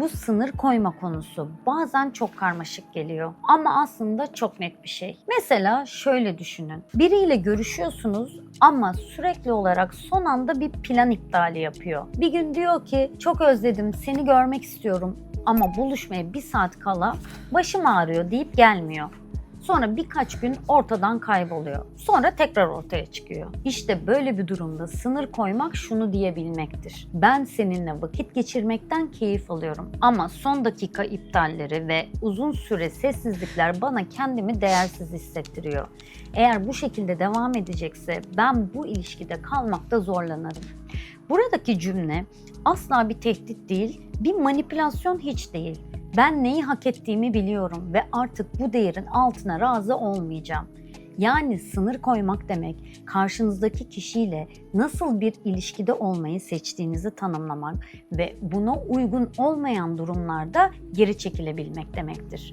Bu sınır koyma konusu bazen çok karmaşık geliyor ama aslında çok net bir şey. Mesela şöyle düşünün. Biriyle görüşüyorsunuz ama sürekli olarak son anda bir plan iptali yapıyor. Bir gün diyor ki çok özledim seni görmek istiyorum ama buluşmaya bir saat kala başım ağrıyor deyip gelmiyor. Sonra birkaç gün ortadan kayboluyor. Sonra tekrar ortaya çıkıyor. İşte böyle bir durumda sınır koymak şunu diyebilmektir. Ben seninle vakit geçirmekten keyif alıyorum ama son dakika iptalleri ve uzun süre sessizlikler bana kendimi değersiz hissettiriyor. Eğer bu şekilde devam edecekse ben bu ilişkide kalmakta zorlanırım. Buradaki cümle asla bir tehdit değil, bir manipülasyon hiç değil. Ben neyi hak ettiğimi biliyorum ve artık bu değerin altına razı olmayacağım. Yani sınır koymak demek karşınızdaki kişiyle nasıl bir ilişkide olmayı seçtiğinizi tanımlamak ve buna uygun olmayan durumlarda geri çekilebilmek demektir.